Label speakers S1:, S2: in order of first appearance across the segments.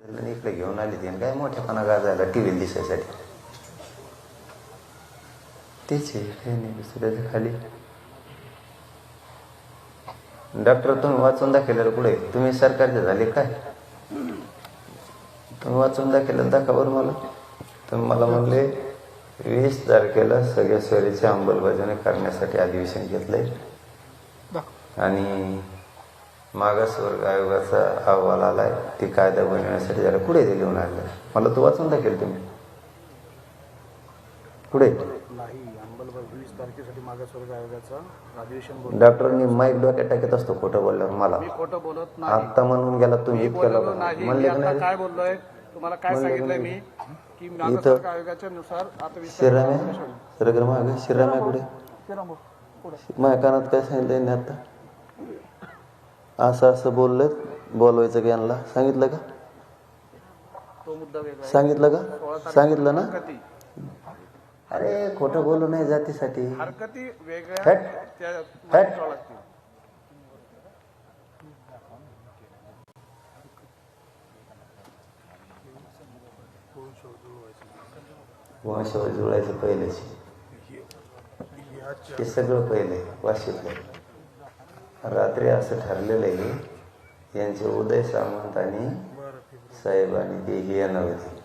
S1: लोकांना गाजायला T V दिसायसाठी. तेच आहे काही नाही दुसऱ्याच्या खाली. डॉक्टर तुम्ही वाचून दाखवलेलं पुढे तुम्ही सरकारचे झाले काय? तुम्ही वाचून दाखवलं दाखवा बरं मला. तुम्ही मला म्हणले वीस तारखेला सगळ्या सोयरीची अंमलबजावणी करण्यासाठी अधिवेशन घेतलंय. आणि मागासवर्ग आयोगाचा अहवाल आलाय. ती कायदा बनवण्यासाठी जरा पुढे ते लिहून आणलं मला तो वाचून दाखवेल तुम्ही.
S2: बोल
S1: डॉक्टरनी माईक डोक्यात टाकत असतो खोटं बोलल्यावर मला.
S2: खोटं बोलत नाही.
S1: आत्ता म्हणून गेला तुम्ही
S2: मी
S1: म्हणले
S2: काय बोललोय? तुम्हाला काय सांगितलंय? मी? की मागासवर्ग आयोगाच्या नुसार आता
S1: माग? शिराम्या कुठे? माझ्या कानात काय सांगितलं आता? असं असं बोललं बोलवायचं का यांना. सांगितलं का. सांगितलं का? सांगितलं ना? अरे खोटं बोलू नाही जातीसाठी. हट. वंशावर जुळायचं पहिलेच. हे सगळं पहिले वाशीतलं. रात्री असं ठरलेलं आहे यांचे उदय सामंत आणि साहेब आणि देही यांना येणार होते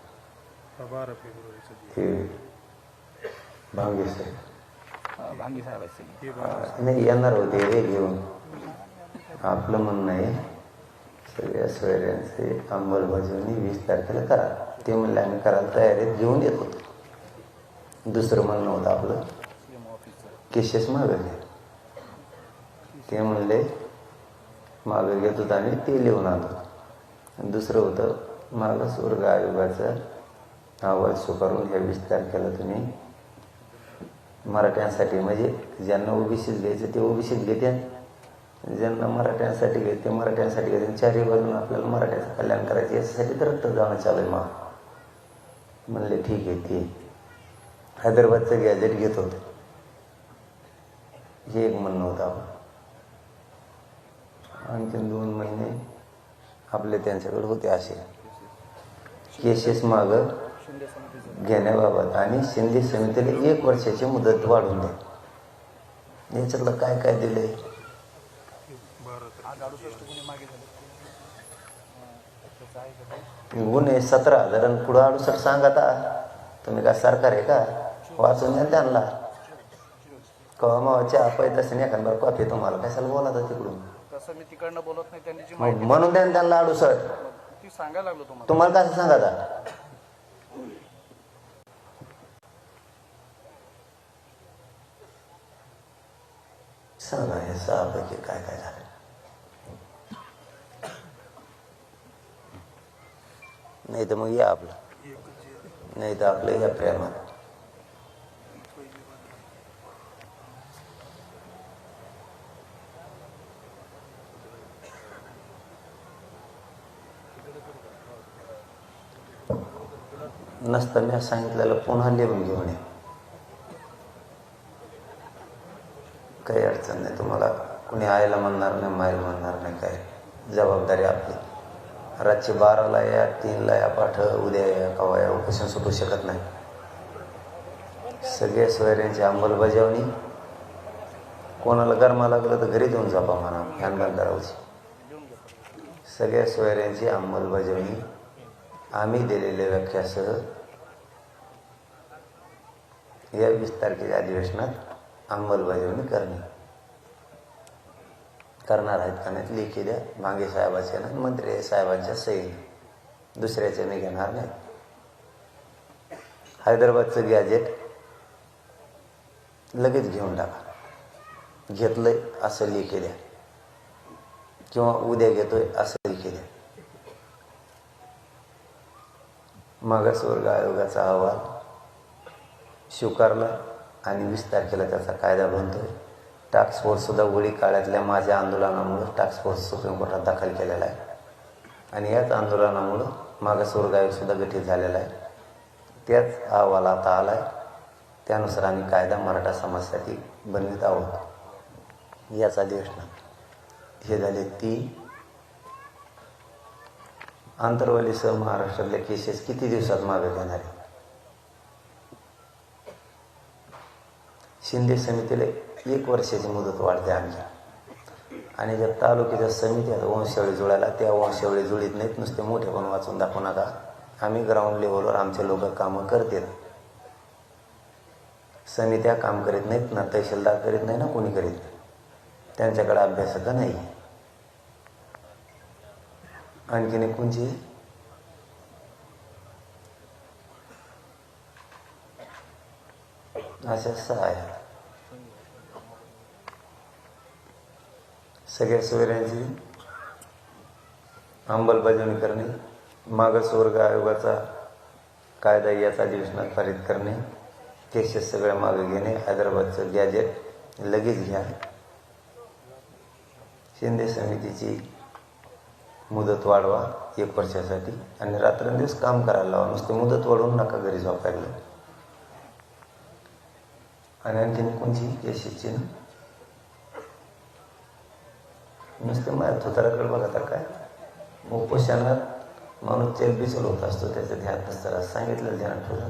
S1: भांगी
S2: भांगे साहेब.
S1: नाही येणार होते रे घेऊन. आपलं म्हणणं आहे सगळ्या सोयऱ्यांचे अंमलबजावणी वीस तारखेला करा. ते म्हणले आम्ही करायला तयार आहेत घेऊन येतो. दुसरं म्हणणं होतं आपलं केसेस मागवले ते म्हणले मागं घेत होतं आणि ते लिहून आलो दुसरं होतं मला स्वर्ग आयोगाचं अहवाल स्वीकारून ह्या विस्तार केला तुम्ही. मराठ्यांसाठी म्हणजे ज्यांना ओबीसीत घ्यायचं ते ओबीसीत घेते ज्यांना मराठ्यांसाठी घ्यायचे ते मराठ्यांसाठी घ्यायचे. चारही बाजून आपल्याला मराठ्याचं कल्याण करायचं याच्यासाठी तर रक्त जाणं चालू आहे मग. म्हणले ठीक आहे ते हैदराबादचं गॅजेट घेत होते. हे एक म्हणणं होतं. आपण आणखीन दोन महिने आपले त्यांच्याकडे होते असे केसेस मागं घेण्याबाबत आणि शिंदे समितीला एक वर्षाची मुदत वाढून द्या याच्यातलं काय काय
S2: दिले गुन्हे आहे
S1: सतरा हजार आणि पुढं अडुसष्ट सांगा आता. तुम्ही काय सरकार आहे का? वाचून द्या त्यांना. कवा मावाच्या पाय तसे नाही एखादा कॉफी तुम्हाला. कशाला बोलायचं तिकडून?
S2: तसं मी तिकडनं बोलत नाही त्यांनी जी
S1: मग
S2: माहिती
S1: म्हणून द्या ना त्यांना अडुसष्ट
S2: ती सांगायला लागलो तुम्हाला.
S1: तुम्हाला कसं सांगा आता? सांगा हे सहापैकी काय काय झालं? नाही तर मग या आपलं. नाही तर आपलं या प्रेमात. नसताना सांगितलेलं पुन्हा लिहून घेऊन ये काही अडचण नाही तुम्हाला कुणी आईला म्हणणार नाही मायला म्हणणार नाही काय जबाबदारी आपली. रातची बाराला या तीनला या पाठ उद्या या कवा या उपोषण सुटू शकत नाही. सगळ्या सोयऱ्यांची अंमलबजावणी. कोणाला गरमा लागलं तर घरी देऊन जापा म्हणा फॅन बंद राहूची सगळ्या सोयऱ्यांची अंमलबजावणी. आम्ही दिलेल्या व्याख्यासह या वीस तारखेच्या अधिवेशनात अंमलबजावणी करणे. करणार आहेत का नाही लेखी द्या मागे साहेबाच्या ना मंत्री साहेबांच्या सही. दुसऱ्याचे मी घेणार नाही. हैदराबादचं गॅजेट लगेच घेऊन टाका. घेतलंय असं लेखी द्या किंवा उद्या घेतोय असं लेखी द्या मागासवर्ग आयोगाचा अहवाल. स्वीकारला आणि वीस तारखेला त्याचा कायदा बनतोय. टास्क फोर्ससुद्धा वडी काळातल्या माझ्या आंदोलनामुळं टास्क फोर्स सुप्रीम कोर्टात दाखल केलेला आहे. आणि याच आंदोलनामुळं मागासवर्ग आयोगसुद्धा गठीत झालेला आहे. त्याच अहवाल आता आला आहे त्यानुसार आम्ही कायदा मराठा समाजासाठी बनवित आहोत. याच अधिवेशनात हे झाले तीन आंतरवालीसह महाराष्ट्रातल्या केसेस किती दिवसात मागे घेणार आहे शिंदे समितीला एक वर्षाची मुदत वाढते आमच्या. आणि ज्या तालुक्याच्या समिती आहेत वंशावळी जुळायला त्या वंशावळी जुळीत नाहीत नुसते मोठे पण वाचून दाखवू नका. आम्ही ग्राउंड लेवलवर आमचे लोक कामं करतील समित्या काम करीत नाहीत ना तहसीलदार करीत नाही ना कोणी करीत. नाही त्यांच्याकडे अभ्यासक नाही? आणखीन एक म्हणजे अशा सहा आहेत सगळ्या सुविधांची अंमलबजावणी करणे मागासवर्ग आयोगाचा कायदा याचा अधिवेशनात पारित करणे केसेस सगळ्या मागे घेणे हैदराबादचं गॅजेट लगेच घ्या. शिंदे समितीची मुदत वाढवा एक वर्षासाठी आणि रात्रंदिवस काम करायला लावा. नुसते मुदत वाढवून नका घरी झोपायला. आणि आणखीन कोणची यशस्वी ना? नुसते माझ्या थोताराकडे बघा तर काय? उपोषणात माणूस चेलबिचल होत असतो त्याचं ध्यान नसताना सांगितलं ध्यान ठेवलं.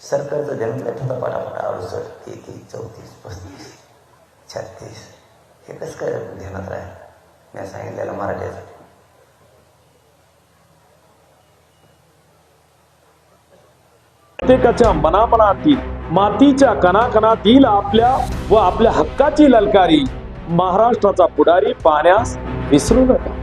S1: सरकारचं ध्यान काय? ठेवता पटापटा अडुसष्ट तेहतीस चौतीस पस्तीस छत्तीस. हे कसं काय ध्यानात राहील मी सांगितलेलं मराठीसाठी.
S3: प्रत्येकाच्या मनामनातील मातीच्या कणाकणातील आपल्या व आपल्या हक्काची ललकारी महाराष्ट्राचा पुढारी पाहण्यास विसरू नका.